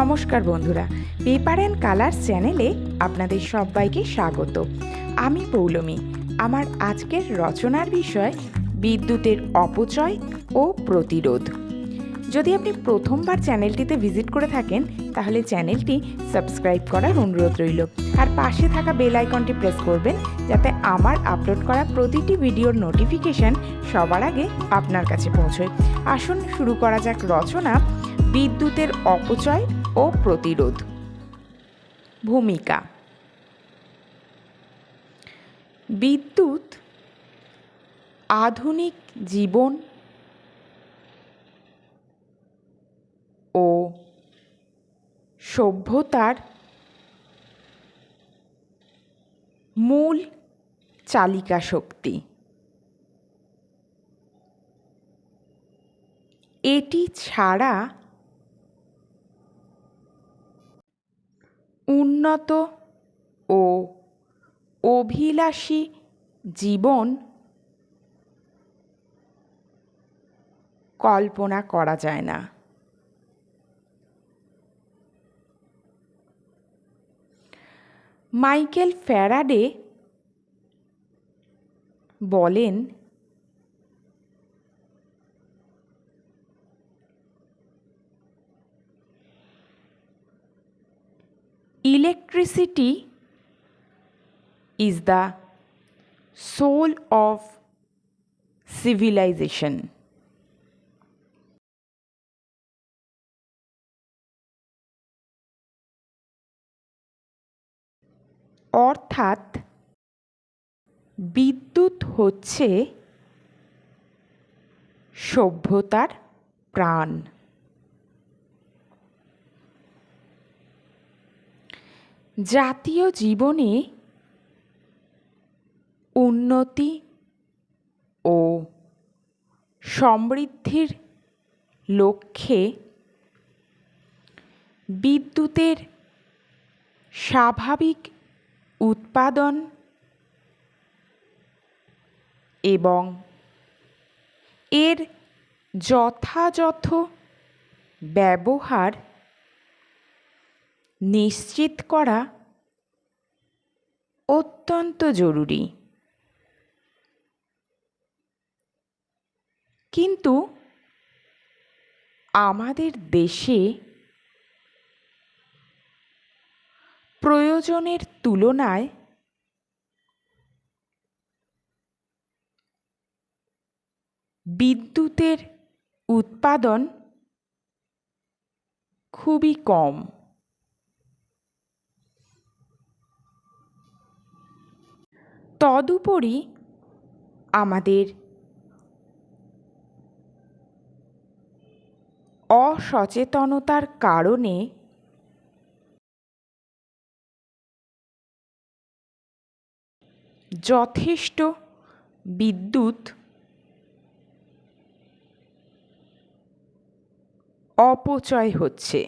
নমস্কার বন্ধুরা, paper and colour চ্যানেলে আপনাদের সবাইকে স্বাগত। আমি পৌলমী। আমার আজকের রচনার বিষয় বিদ্যুতের অপচয় ও প্রতিরোধ। যদি আপনি প্রথমবার চ্যানেলটিতে ভিজিট করে থাকেন, তাহলে চ্যানেলটি সাবস্ক্রাইব করার অনুরোধ রইল। আর পাশে থাকা বেল আইকনটি প্রেস করবেন, যাতে আমার আপলোড করা প্রতিটি ভিডিওর নোটিফিকেশন সবার আগে আপনার কাছে পৌঁছয়। আসুন শুরু করা যাক রচনা, বিদ্যুতের অপচয় ও প্রতিরোধ। ভূমিকা। বিদ্যুৎ আধুনিক জীবন ও সভ্যতার মূল চালিকা শক্তি। এটি ছাড়া উন্নত ও অভিলাষী জীবন কল্পনা করা যায় না। মাইকেল ফ্যারাডে বলেন electricity is the soul of civilization. অর্থাৎ বিদ্যুৎ হচ্ছে সভ্যতার প্রাণ জাতীয় জীবনে উন্নতি ও সমৃদ্ধির লক্ষ্যে বিদ্যুতের স্বাভাবিক উৎপাদন এবং এর যথাযথ ব্যবহার নিশ্চিত করা অত্যন্ত জরুরি। কিন্তু আমাদের দেশে প্রয়োজনের তুলনায় বিদ্যুতের উৎপাদন খুবই কম। তদুপরি আমাদের অসচেতনতার কারণে যথেষ্ট বিদ্যুৎ অপচয় হচ্ছে।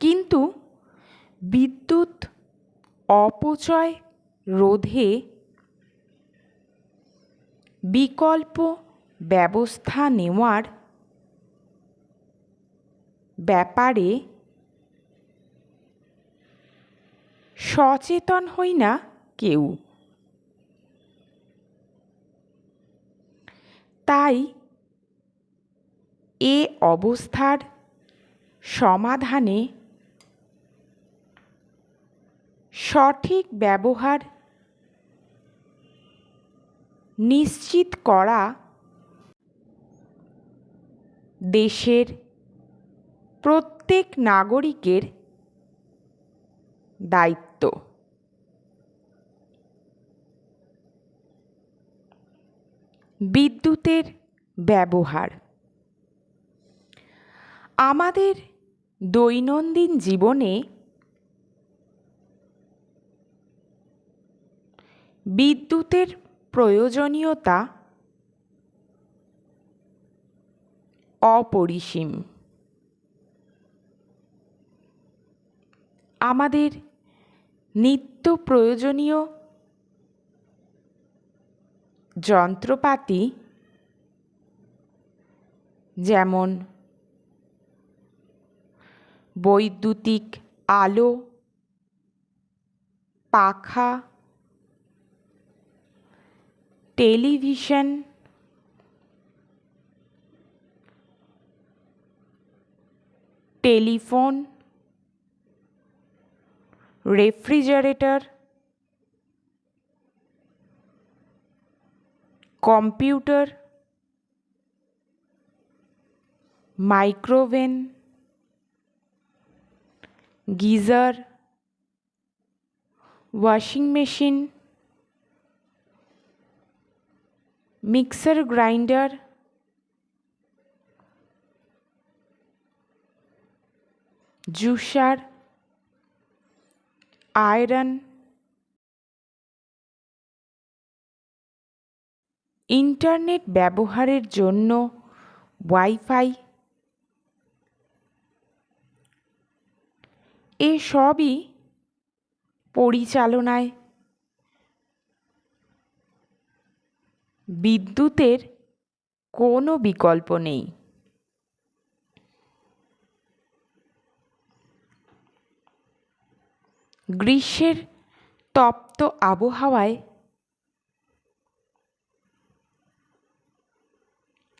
কিন্তু বিদ্যুৎ অপচয় রোধে বিকল্প ব্যবস্থা নেওয়ার ব্যাপারে সচেতন হই না কেউ। তাই এ অবস্থার সমাধানে সঠিক ব্যবহার নিশ্চিত করা দেশের প্রত্যেক নাগরিকের দায়িত্ব। বিদ্যুতের ব্যবহার। আমাদের দৈনন্দিন জীবনে বিদ্যুতের প্রয়োজনীয়তা অপরিসীম। আমাদের নিত্য প্রয়োজনীয় যন্ত্রপাতি যেমন বৈদ্যুতিক আলো পাখা television telephone refrigerator computer micro oven geyser washing machine mixer grinder. Juicer. Iron. Internet ব্যবহারের জন্য ওয়াইফাই। এসবই পরিচালনায় বিদ্যুতের কোনো বিকল্প নেই। গ্রীষ্মের তপ্ত আবহাওয়ায়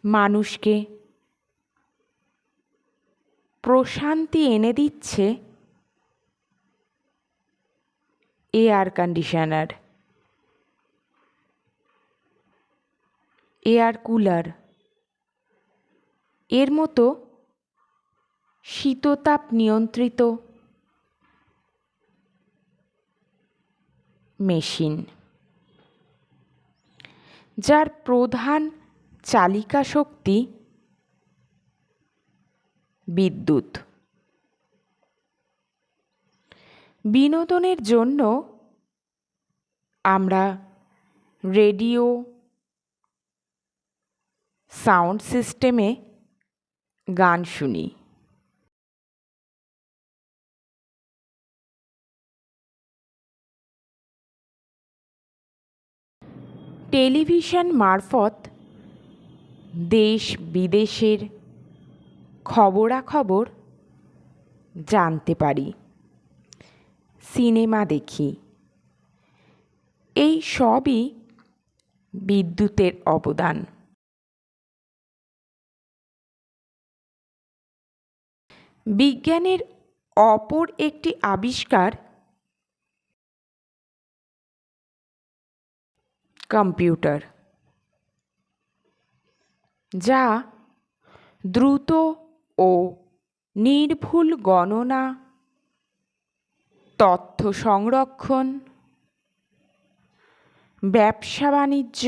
মানুষকে প্রশান্তি এনে দিচ্ছে এয়ার কন্ডিশনার এয়ার কুলার এর মতো শীততাপ নিয়ন্ত্রিত মেশিন, যার প্রধান চালিকা শক্তি বিদ্যুৎ। বিনোদনের জন্য আমরা রেডিও সাউন্ড সিস্টেমে গান শুনি। টেলিভিশন মারফত দেশ বিদেশের খবরাখবর জানতে পারি। সিনেমা দেখি। এই সবই বিদ্যুতের অবদান। বিজ্ঞানের অপর একটি আবিষ্কার কম্পিউটার, যা দ্রুত ও নির্ভুল গণনা, তথ্য সংরক্ষণ, ব্যবসা বাণিজ্য,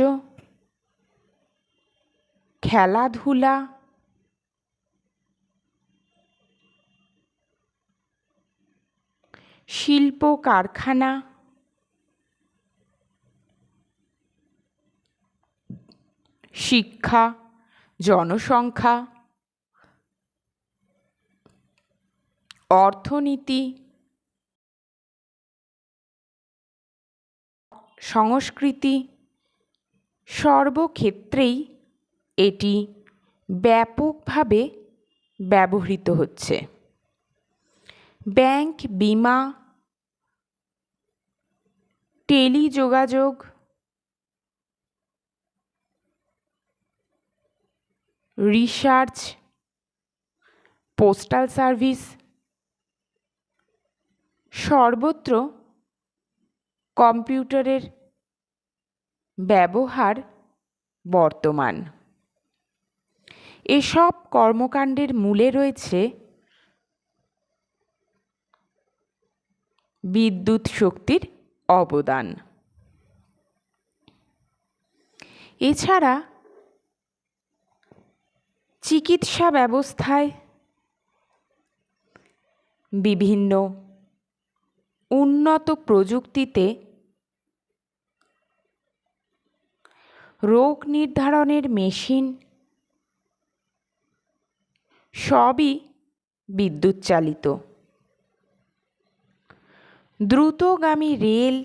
খেলাধুলা শিল্প কারখানা। শিক্ষা জনসংখ্যা। অর্থনীতি। সংস্কৃতি। সর্বক্ষেত্রেই এটি ব্যাপকভাবে ব্যবহৃত হচ্ছে। ব্যাংক বিমা টেলিযোগাযোগ রিসার্চ পোস্টাল সার্ভিস সর্বত্র কম্পিউটারের ব্যবহার বর্তমান। এসব কর্মকাণ্ডের মূলে রয়েছে বিদ্যুৎ শক্তির অবদান। এছাড়া চিকিৎসা ব্যবস্থায় বিভিন্ন উন্নত প্রযুক্তিতে রোগ নির্ধারণের মেশিন সবই বিদ্যুৎ চালিত। দ্রুতগামী রেল,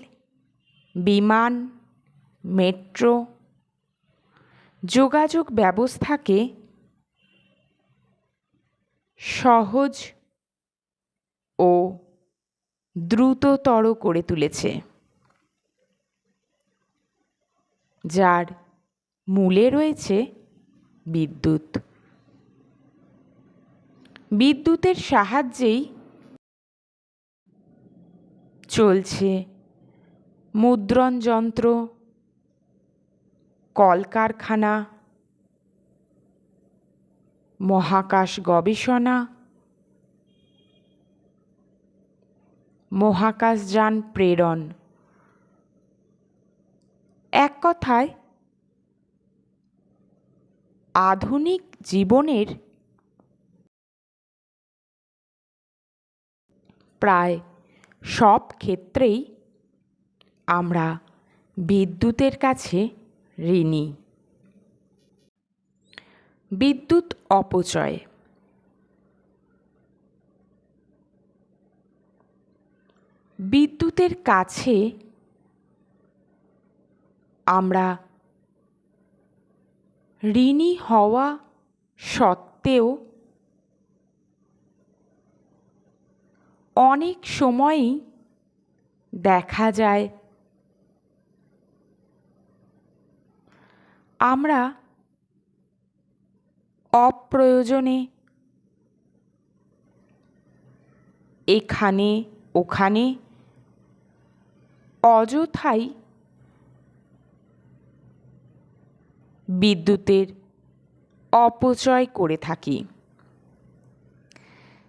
বিমান, মেট্রো যোগাযোগ ব্যবস্থাকে সহজ ও দ্রুততর করে তুলেছে, যার মূলে রয়েছে বিদ্যুৎ। বিদ্যুতের সাহায্যেই চলছে। মুদ্রণ যন্ত্র কলকারখানা মহাকাশ গবেষণা মহাকাশযান প্রেরণ। এক কথায় আধুনিক জীবনের প্রায় সব ক্ষেত্রেই আমরা বিদ্যুতের কাছে ঋণী। বিদ্যুৎ অপচয়। বিদ্যুতের কাছে আমরা ঋণী হওয়া সত্ত্বেও অনেক সময়ই দেখা যায়। আমরা অপ্রয়োজনে এখানে ওখানে অযথাই বিদ্যুতের অপচয় করে থাকি।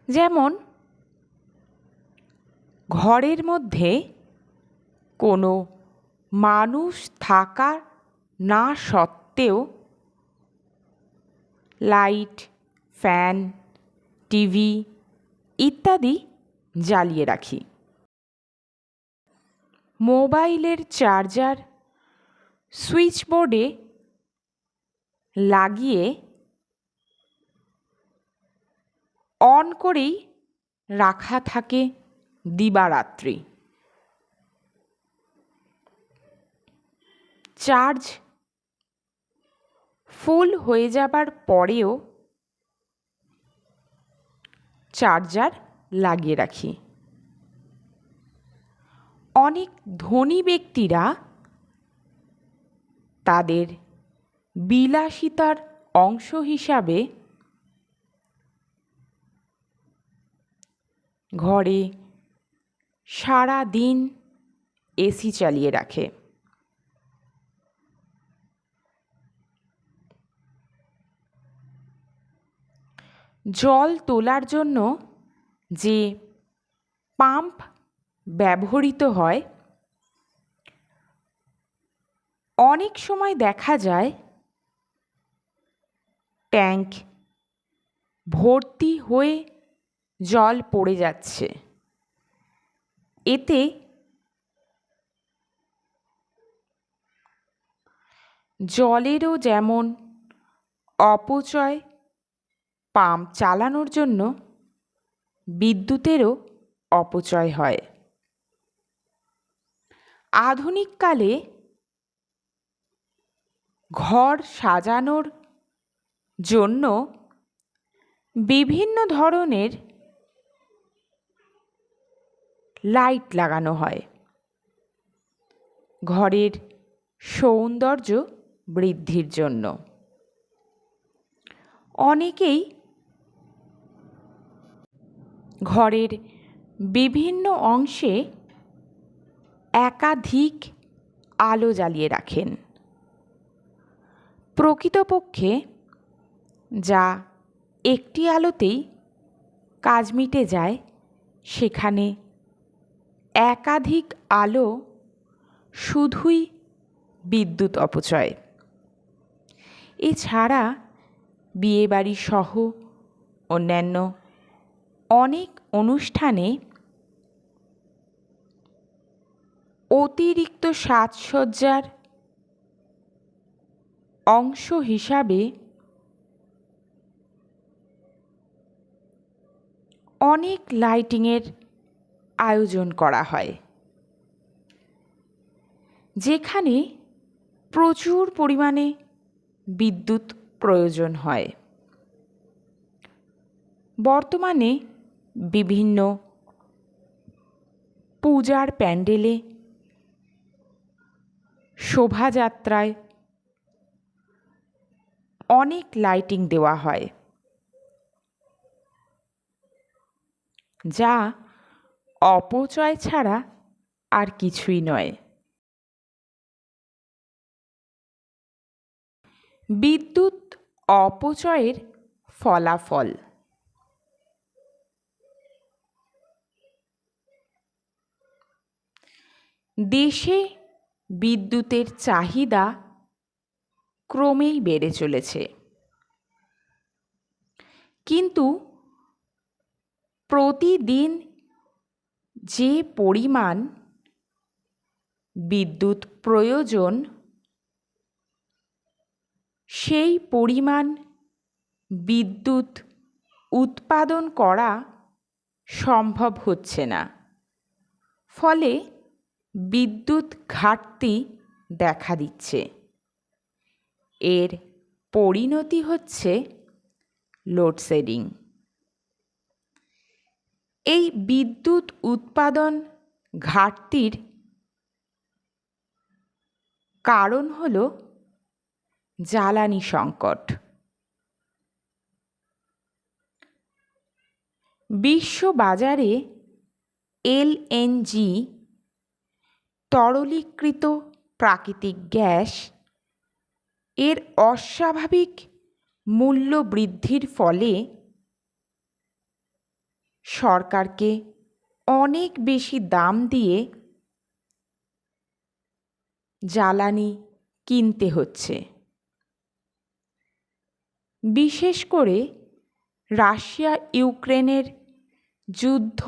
যেমন ঘরের মধ্যে কোনো মানুষ থাকা না সত্ত্বেও লাইট, ফ্যান, টিভি ইত্যাদি জ্বালিয়ে রাখি। মোবাইলের চার্জার সুইচ বোর্ডে লাগিয়ে অন করেই রাখা থাকে। দিবারাত্রি। চার্জ ফুল হয়ে যাবার পরেও চার্জার লাগিয়ে রাখি। অনেক ধনী ব্যক্তিরা তাদের বিলাসিতার অংশ হিসাবে ঘরে সারা দিন এসি চালিয়ে রাখে। জল তোলার জন্য যে পাম্প ব্যবহৃত হয়, অনেক সময় দেখা যায় ট্যাঙ্ক ভর্তি হয়ে জল পড়ে যাচ্ছে। এতে জলেরও যেমন অপচয় পাম্প চালানোর জন্য বিদ্যুতেরও অপচয় হয়। আধুনিককালে ঘর সাজানোর জন্য বিভিন্ন ধরনের লাইট লাগানো হয়। ঘরের সৌন্দর্য বৃদ্ধির জন্য। অনেকেই ঘরের বিভিন্ন অংশে একাধিক আলো জ্বালিয়ে রাখেন। প্রকৃতপক্ষে যা একটি আলোতেই কাজ মিটে যায়, সেখানে একাধিক আলো শুধুই বিদ্যুৎ অপচয়। এছাড়া বিয়েবাড়ি সহ অন্যান্য অনেক অনুষ্ঠানে অতিরিক্ত সাজসজ্জার অংশ হিসাবে অনেক লাইটিংয়ের আয়োজন করা হয়। যেখানে প্রচুর পরিমাণে বিদ্যুৎ প্রয়োজন হয়। বর্তমানে বিভিন্ন পূজার প্যান্ডেলে শোভাযাত্রায় অনেক লাইটিং দেওয়া হয়। যা অপচয় ছাড়া আর কিছুই নয়। বিদ্যুৎ অপচয়ের ফলাফল। দেশে বিদ্যুতের চাহিদা ক্রমেই বেড়ে চলেছে। কিন্তু প্রতিদিন যে পরিমাণ বিদ্যুৎ প্রয়োজন, সেই পরিমাণ বিদ্যুৎ উৎপাদন করা সম্ভব হচ্ছে না। ফলে বিদ্যুৎ ঘাটতি দেখা দিচ্ছে। এর পরিণতি হচ্ছে লোডশেডিং। এই বিদ্যুৎ উৎপাদন ঘাটতির কারণ হল জ্বালানি সংকট। বিশ্ববাজারে এলএনজি তরলীকৃত প্রাকৃতিক গ্যাস এর অস্বাভাবিক মূল্য বৃদ্ধির ফলে সরকারকে অনেক বেশি দাম দিয়ে জ্বালানি কিনতে হচ্ছে। বিশেষ করে রাশিয়া ইউক্রেনের যুদ্ধ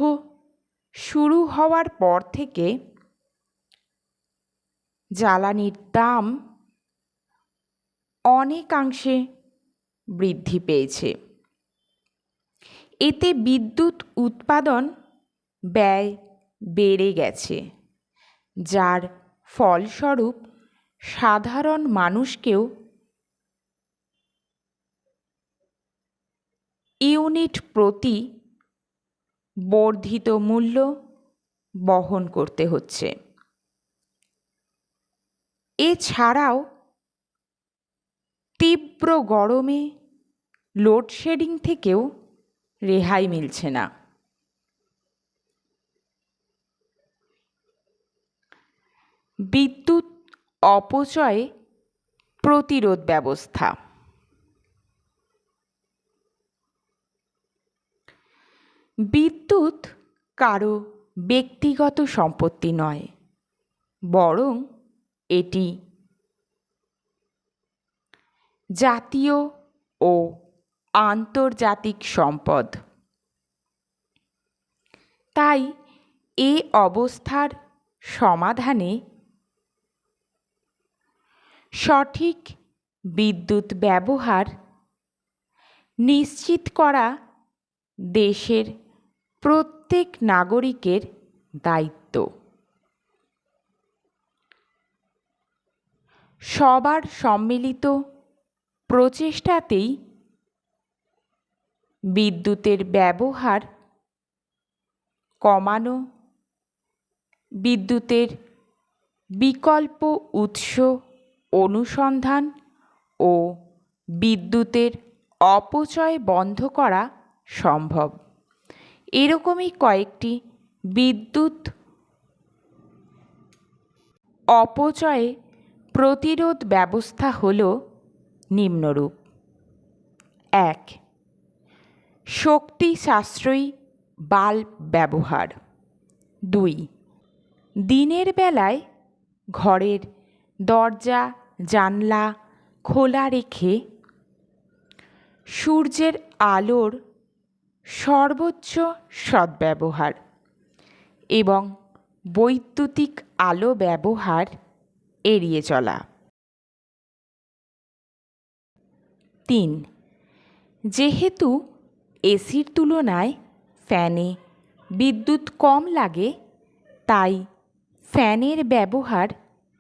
শুরু হওয়ার পর থেকে জ্বালানির দাম অনেকাংশে বৃদ্ধি পেয়েছে। এতে বিদ্যুৎ উৎপাদন ব্যয় বেড়ে গেছে, যার ফলস্বরূপ সাধারণ মানুষকেও ইউনিট প্রতি বর্ধিত মূল্য বহন করতে হচ্ছে। এছাড়াও তীব্র গরমে লোডশেডিং থেকেও রেহাই মিলছে না। বিদ্যুৎ অপচয়ে প্রতিরোধ ব্যবস্থা। বিদ্যুৎ কারও ব্যক্তিগত সম্পত্তি নয়, বরং এটি জাতীয় ও আন্তর্জাতিক সম্পদ। তাই এ অবস্থার সমাধানে সঠিক বিদ্যুৎ ব্যবহার নিশ্চিত করা দেশের প্রত্যেক নাগরিকের দায়িত্ব। সবার সম্মিলিত প্রচেষ্টাতেই বিদ্যুতের ব্যবহার কমানো, বিদ্যুতের বিকল্প উৎস অনুসন্ধান ও বিদ্যুতের অপচয় বন্ধ করা সম্ভব। এরকমই কয়েকটি বিদ্যুৎ অপচয়ে প্রতিরোধ ব্যবস্থা হল নিম্নরূপ। এক শক্তি সাশ্রয়ী বাল্ব ব্যবহার। দুই, দিনের বেলায় ঘরের দরজা, জানলা খোলা রেখে সূর্যের আলোর সর্বোচ্চ সদ্ব্যবহার এবং বৈদ্যুতিক আলো ব্যবহার এড়িয়ে চলা। তিন, যেহেতু এসির তুলনায় ফ্যানে বিদ্যুৎ কম লাগে, তাই ফ্যানের ব্যবহার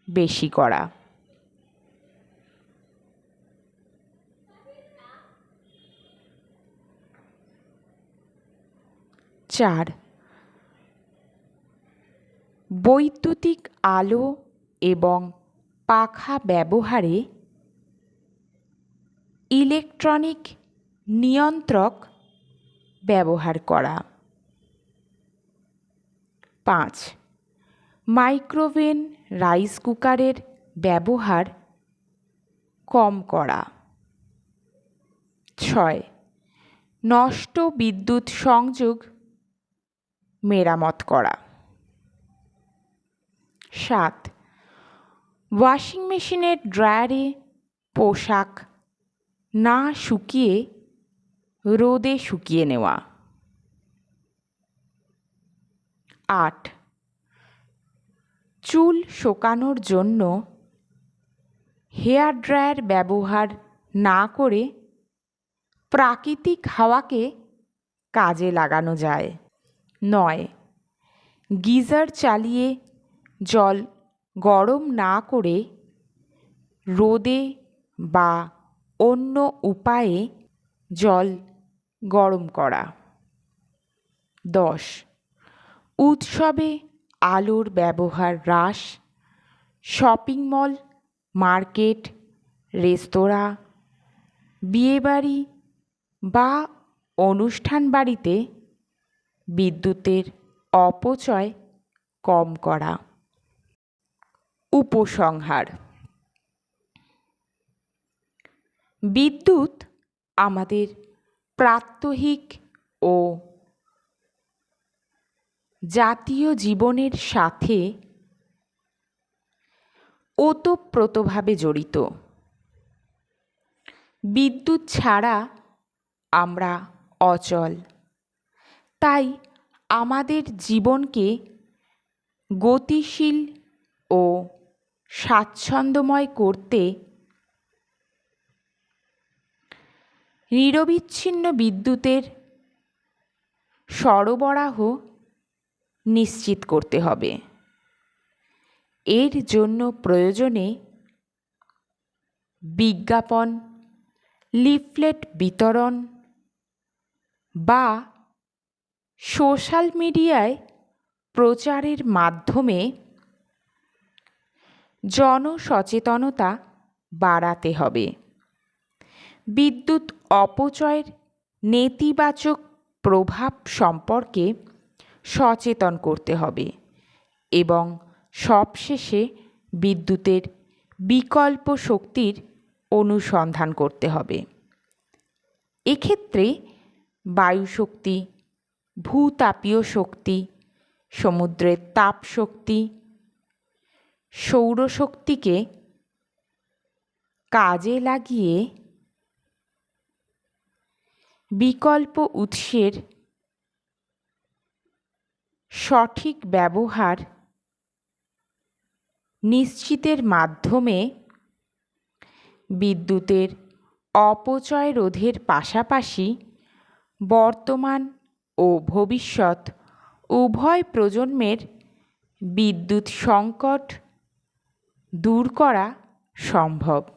বেশি করা। চার, বৈদ্যুতিক আলো এবং পাখা ব্যবহারে ইলেকট্রনিক নিয়ন্ত্রক ব্যবহার করা। পাঁচ মাইক্রোওভেন রাইস কুকারের ব্যবহার কম করা। ছয়, নষ্ট বিদ্যুৎ সংযোগ মেরামত করা। সাত, ওয়াশিং মেশিনের ড্রায়ারে পোশাক না শুকিয়ে রোদে শুকিয়ে নেওয়া। আট। চুল শোকানোর জন্য হেয়ার ড্রায়ার ব্যবহার না করে প্রাকৃতিক হাওয়াকে কাজে লাগানো যায়। নয়। গিজার চালিয়ে জল গরম না করে রোদে বা অন্য উপায়ে জল গরম করা। দশ। উৎসবে আলোর ব্যবহার হ্রাস। শপিং মল, মার্কেট, রেস্তোরাঁ, বিয়েবাড়ি বা অনুষ্ঠান বাড়িতে বিদ্যুতের অপচয় কম করা। উপসংহার। বিদ্যুৎ আমাদের প্রাত্যহিক ও জাতীয় জীবনের সাথে ওতপ্রোতভাবে জড়িত। বিদ্যুৎ ছাড়া আমরা অচল। তাই আমাদের জীবনকে গতিশীল ও স্বাচ্ছন্দ্যময় করতে নিরবিচ্ছিন্ন বিদ্যুতের সরবরাহ নিশ্চিত করতে হবে। এর জন্য প্রয়োজনে বিজ্ঞাপন, লিফলেট বিতরণ বা সোশ্যাল মিডিয়ায় প্রচারের মাধ্যমে জনসচেতনতা বাড়াতে হবে। বিদ্যুৎ অপচয়ের নেতিবাচক প্রভাব সম্পর্কে সচেতন করতে হবে এবং সবশেষে বিদ্যুতের বিকল্প শক্তির অনুসন্ধান করতে হবে। এক্ষেত্রে বায়ুশক্তি, ভূতাপীয় শক্তি, সমুদ্রের তাপ শক্তি সৌরশক্তিকে কাজে লাগিয়ে বিকল্প উৎসের সঠিক ব্যবহার নিশ্চিতের মাধ্যমে বিদ্যুতের অপচয় রোধের পাশাপাশি বর্তমান ও ভবিষ্যৎ উভয় প্রজন্মের বিদ্যুৎ সংকট দূর করা সম্ভব।